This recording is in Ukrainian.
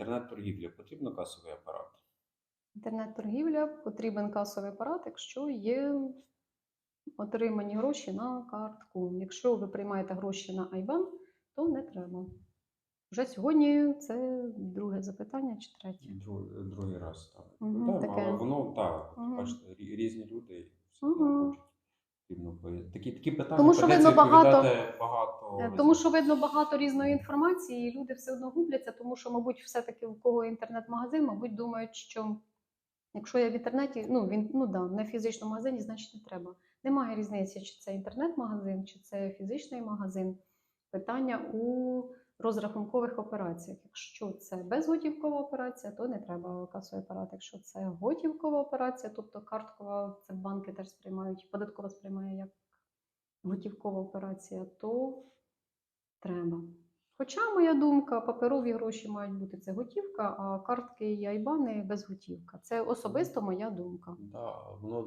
інтернет-торгівлі потрібно касовий апарат? Інтернет-торгівля потрібен касовий апарат, якщо є отримані гроші на картку. Якщо ви приймаєте гроші на IBAN, то не треба. Вже сьогодні це друге запитання чи третє. Дру- Другий раз. Мгм, Ну, так, таке. але воно так, Мгм. бачите, різні люди і все хочуть. Такі, такі питання Тому що видно багато- багато. Е. Тому що видно багато різної інформації, і люди все одно губляться, тому що, мабуть, все-таки у кого інтернет-магазин, мабуть, думають, що якщо я в інтернеті, ну він ну да, не в фізичному магазині, значить не треба. Немає різниці, чи це інтернет-магазин, чи це фізичний магазин. Питання у розрахункових операціях. Якщо це безготівкова операція, то не треба касовий апарат. Якщо це готівкова операція, тобто карткова, це банки теж сприймають, податкова сприймає як готівкова операція, то треба. Хоча, моя думка, паперові гроші мають бути це готівка, а картки і айбани безготівка. Це особисто моя думка. Да, воно